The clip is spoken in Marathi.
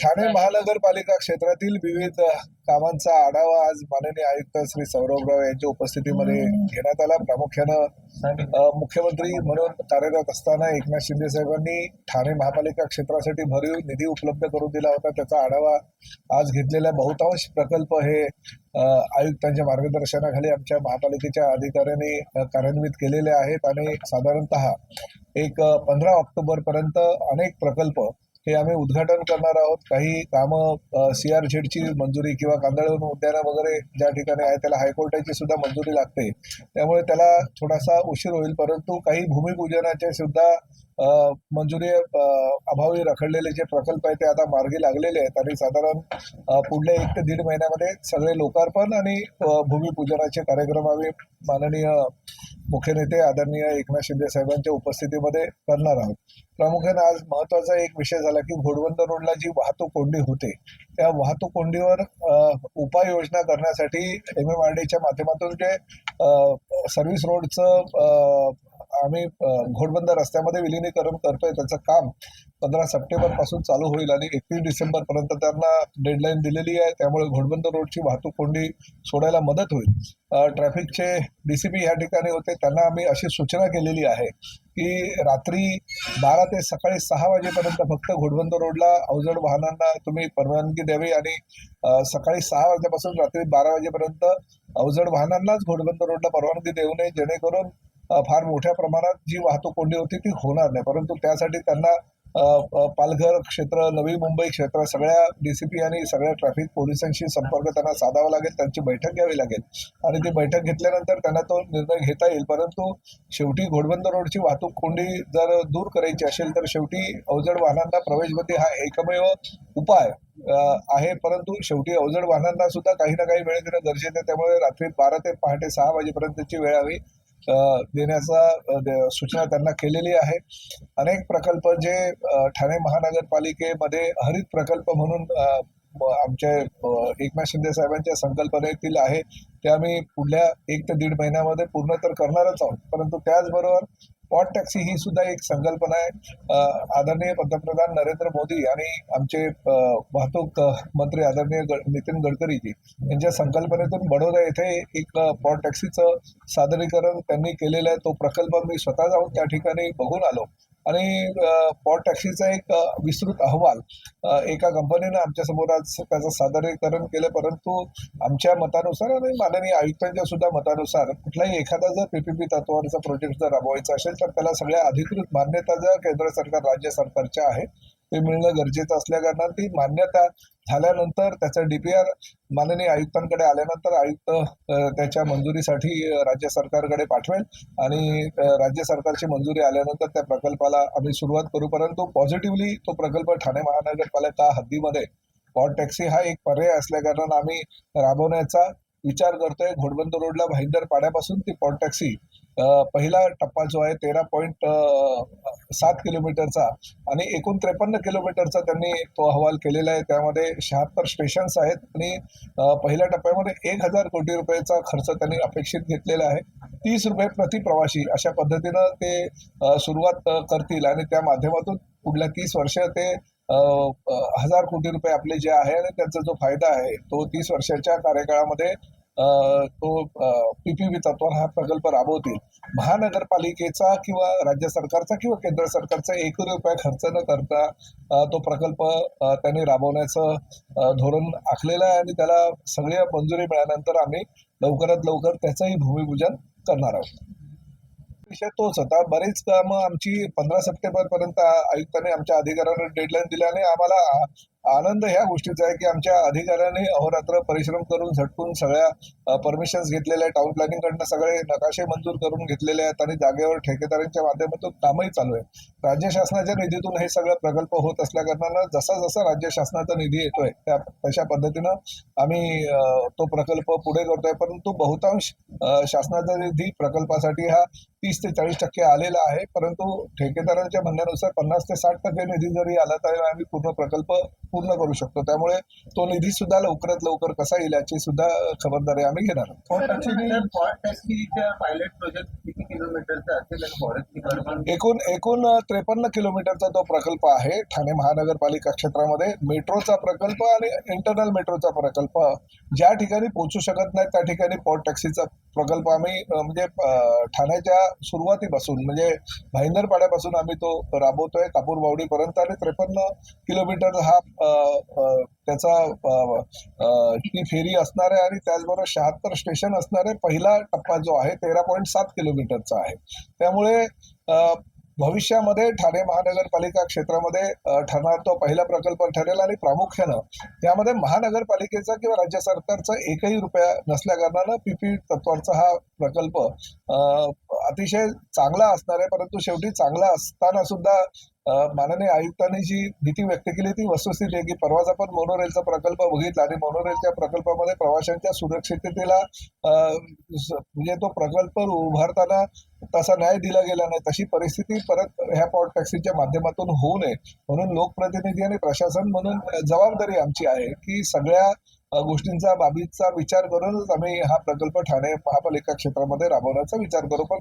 ठाणे महानगरपालिका क्षेत्रातील विविध कामांचा आढावा आज माननीय आयुक्त श्री सौरभराव यांच्या उपस्थितीमध्ये घेण्यात आला. प्रामुख्यानं मुख्यमंत्री म्हणून कार्यरत असताना एकनाथ शिंदे साहेबांनी ठाणे महापालिका क्षेत्रासाठी भरीव निधी उपलब्ध करून दिला होता. त्याचा आढावा आज घेतलेला बहुतांश प्रकल्प हे आयुक्तांच्या मार्गदर्शनाखाली आमच्या महापालिकेच्या अधिकाऱ्यांनी कार्यान्वित केलेले आहेत. आणि साधारणतः एक पंधरा ऑक्टोबर पर्यंत अनेक प्रकल्प हे आम्ही उद्घाटन करणार आहोत. काही कामं सी आर झेडची मंजुरी किंवा कांदळवन उद्यानं वगैरे ज्या ठिकाणी आहे त्याला हायकोर्टाची सुद्धा मंजुरी लागते. त्यामुळे त्याला थोडासा उशीर होईल परंतु काही भूमिपूजनाचे सुद्धा मंजुरी अभावी रखडलेले जे प्रकल्प आहेत ते आता मार्गी लागलेले आहेत. आणि साधारण पुढल्या एक ते दीड महिन्यामध्ये सगळे लोकार्पण आणि भूमिपूजनाचे कार्यक्रम आम्ही माननीय मुख्य नेते आदरणीय एकनाथ शिंदे साहेबांच्या उपस्थितीमध्ये करणार आहोत. प्रामुख्याने आज महत्त्वाचा एक विषय झाला की घोडवंद रोडला जी वाहतूक कोंडी होते त्या वाहतूक कोंडीवर उपाययोजना करण्यासाठी एम एम आर डीच्या माध्यमातून जे सर्व्हिस रोडचं अ, आम्ही घोडबंदर रस्त्यामध्ये विलिनीकरण करतोय त्याचं काम पंधरा सप्टेंबरपासून चालू होईल आणि एकतीस डिसेंबर पर्यंत त्यांना डेडलाईन दिलेली आहे. त्यामुळे घोडबंद रोडची वाहतूक कोंडी सोडायला मदत होईल. ट्रॅफिकचे डीसीपी या ठिकाणी होते. त्यांना आम्ही अशी सूचना केलेली आहे की रात्री बारा ते सकाळी सहा वाजेपर्यंत फक्त घोडबंद रोडला अवजड वाहनांना तुम्ही परवानगी द्यावी आणि सकाळी सहा वाजल्यापासून रात्री बारा वाजेपर्यंत अवजड वाहनांनाच घोडबंद रोडला परवानगी देऊ नये जेणेकरून फार मोठ्या प्रमाणात जी वाहतूक कोंडी होती ती होणार नाही. परंतु त्यासाठी त्यांना पालघर क्षेत्र नवी मुंबई क्षेत्र सगळ्या डीसीपी आणि सगळ्या ट्रॅफिक पोलिसांशी संपर्क त्यांना साधावा लागेल त्यांची बैठक घ्यावी लागेल. आणि ती बैठक घेतल्यानंतर त्यांना तो निर्णय घेता येईल. परंतु शेवटी घोडबंद रोडची वाहतूक कोंडी जर दूर करायची असेल तर शेवटी अवजड वाहनांना प्रवेशबंदी हा एकमेव उपाय आहे. परंतु शेवटी अवजड वाहनांना सुद्धा काही ना काही वेळ देणं गरजेचं आहे. त्यामुळे रात्री बारा ते पहाटे सहा वाजेपर्यंतची वेळ हवी. देण्याचा अ, सूचना त्यांना केलेली आहे. अनेक प्रकल्प जे ठाणे महानगरपालिकेमध्ये हरित प्रकल्प म्हणून आमच्या एकनाथ शिंदे साहेबांच्या संकल्पनेतील आहे. ते आम्ही पुढल्या एक ते दीड महिन्यामध्ये पूर्ण तर करणारच आहोत. परंतु त्याचबरोबर पॉट टॅक्सी ही सुद्धा एक संकल्पना आहे. आदरणीय पंतप्रधान नरेंद्र मोदी आणि आमचे वाहतूक मंत्री आदरणीय नितीन गडकरीजी यांच्या संकल्पनेतून बडोदा येथे एक अ, पॉट टॅक्सीचं सादरीकरण त्यांनी केलेलं आहे. तो प्रकल्प मी स्वतः जाऊन त्या ठिकाणी बघून आलो. आणि पॉट टॅक्सीचा एक विस्तृत अहवाल एका कंपनीनं आमच्यासमोर आज त्याचं सादरीकरण केलं. परंतु आमच्या मतानुसार आणि माननीय आयुक्तांच्या सुद्धा मतानुसार कुठलाही एखादा जर पीपीपी तत्वावरचा प्रोजेक्ट जर राबवायचा असेल तर त्याला सगळ्या अधिकृत मान्यता जर केंद्र सरकार राज्य सरकारच्या आहे ते मिळणं गरजेचं असल्याकारणानं ती मान्यता झाल्यानंतर त्याचं डीपीआर माननीय आयुक्तांकडे आल्यानंतर आयुक्त त्याच्या मंजुरीसाठी राज्य सरकारकडे पाठवेल आणि राज्य सरकारची मंजुरी आल्यानंतर त्या प्रकल्पाला आम्ही सुरुवात करू. परंतु पॉझिटिव्हली तो प्रकल्प ठाणे महानगरपालिका हद्दीमध्ये पॉट टॅक्सी हा एक पर्याय असल्याकारणानं आम्ही राबवण्याचा विचार करतोय. घोडबंद रोडला भाईंदर पाड्यापासून ती पॉट टॅक्सी. पहिला टप्पा जो आहे तेरा पॉईंट सात किलोमीटरचा आणि एकूण त्रेपन्न किलोमीटरचा त्यांनी तो अहवाल केलेला आहे. त्यामध्ये शहात्तर स्टेशन्स आहेत आणि पहिल्या टप्प्यामध्ये एक हजार कोटी रुपयाचा खर्च त्यांनी अपेक्षित घेतलेला आहे. तीस रुपये प्रति प्रवाशी अशा पद्धतीनं ते सुरुवात करतील आणि त्या माध्यमातून पुढल्या तीस वर्ष ते हजार कोटी रुपये आपले जे आहे आणि त्यांचा जो फायदा आहे तो तीस वर्षाच्या कार्यकाळामध्ये अ, तो पीपीपी तत्वावर हा प्रकल्प राबवतील. महानगरपालिकेचा किंवा राज्य सरकारचा किंवा केंद्र सरकारचा एक रुपया खर्च न करता तो प्रकल्प त्यांनी राबवण्याचं धोरण आखलेलं आहे आणि त्याला सगळ्या मंजुरी मिळाल्यानंतर आम्ही लवकरात लवकर त्याचंही भूमिपूजन करणार आहोत. विषय तोच होता. बरेच कामं आमची पंधरा सप्टेंबर पर्यंत आयुक्तांनी आमच्या अधिकाऱ्यांना डेडलाईन दिल्याने आम्हाला आनंद ह्या गोष्टीचा आहे की आमच्या अधिकाऱ्यांनी अहोरात्र परिश्रम करून झटकून सगळ्या परमिशन्स घेतलेल्या आहेत. टाऊन प्लॅनिंगकडनं सगळे नकाशे मंजूर करून घेतलेले आहेत आणि जागेवर ठेकेदारांच्या माध्यमातून कामही चालू आहे. राज्य शासनाच्या निधीतून हे सगळं प्रकल्प होत असल्या कारणानं जसा जसा राज्य शासनाचा निधी येतोय त्या तशा पद्धतीनं आम्ही तो प्रकल्प पुढे करतोय. परंतु बहुतांश शासनाचा निधी प्रकल्पासाठी हा तीस ते चाळीस टक्के आलेला आहे. परंतु ठेकेदारांच्या म्हणण्यानुसार पन्नास ते साठ टक्के निधी जरी आला तरी आम्ही पूर्ण प्रकल्प पूर्ण करू शकतो. त्यामुळे तो निधी सुद्धा लवकरात लवकर कसा येईल याची सुद्धा खबरदारी आम्ही घेणार आहोत. एकूण एकूण त्रेपन्न किलोमीटरचा तो प्रकल्प आहे. ठाणे महानगरपालिका क्षेत्रामध्ये मेट्रोचा प्रकल्प आणि इंटरनल मेट्रोचा प्रकल्प ज्या ठिकाणी पोहोचू शकत नाही त्या ठिकाणी पॉट टॅक्सीचा प्रकल्प आम्ही म्हणजे ठाण्याच्या सुरुवातीपासून म्हणजे भाईंदरपाड्यापासून आम्ही तो राबवतोय कापूरबावडीपर्यंत आणि त्रेपन्न किलोमीटर हा त्याचा ही फेरी असणार आहे आणि त्याचबरोबर शहात्तर स्टेशन असणार आहे पहिला टप्पा जो आहे तेरा पॉईंट सात किलोमीटरचा आहे. त्यामुळे अ, भविष्यामध्ये ठाणे महानगरपालिका क्षेत्रामध्ये ठरणार तो पहिला प्रकल्प ठरेल आणि प्रामुख्यानं त्यामध्ये महानगरपालिकेचा किंवा राज्य सरकारचा एकही रुपया नसल्या कारणानं पीपी तत्वाचा हा प्रकल्प अतिशय चांगला असणार आहे परंतु शेवटी चांगला असताना सुद्धा माननीय आयुक्तांनी जी भीती व्यक्त केली ती वस्तुस्थिती आहे की परवाच आपण मोनोरेलचा प्रकल्प बघितला आणि मोनोरेलच्या प्रकल्पामध्ये प्रवाशांच्या सुरक्षिततेला म्हणजे तो प्रकल्प उभारताना तसा न्याय दिला गेला नाही तशी परिस्थिती परत ह्या पॉट टॅक्सीच्या माध्यमातून होऊ नये. म्हणून लोकप्रतिनिधी आणि प्रशासन म्हणून जबाबदारी आमची आहे की सगळ्या गोष्टींचा बाबीचा विचार करूनच आम्ही हा प्रकल्प ठाणे महापालिका क्षेत्रामध्ये राबवण्याचा विचार करू. पण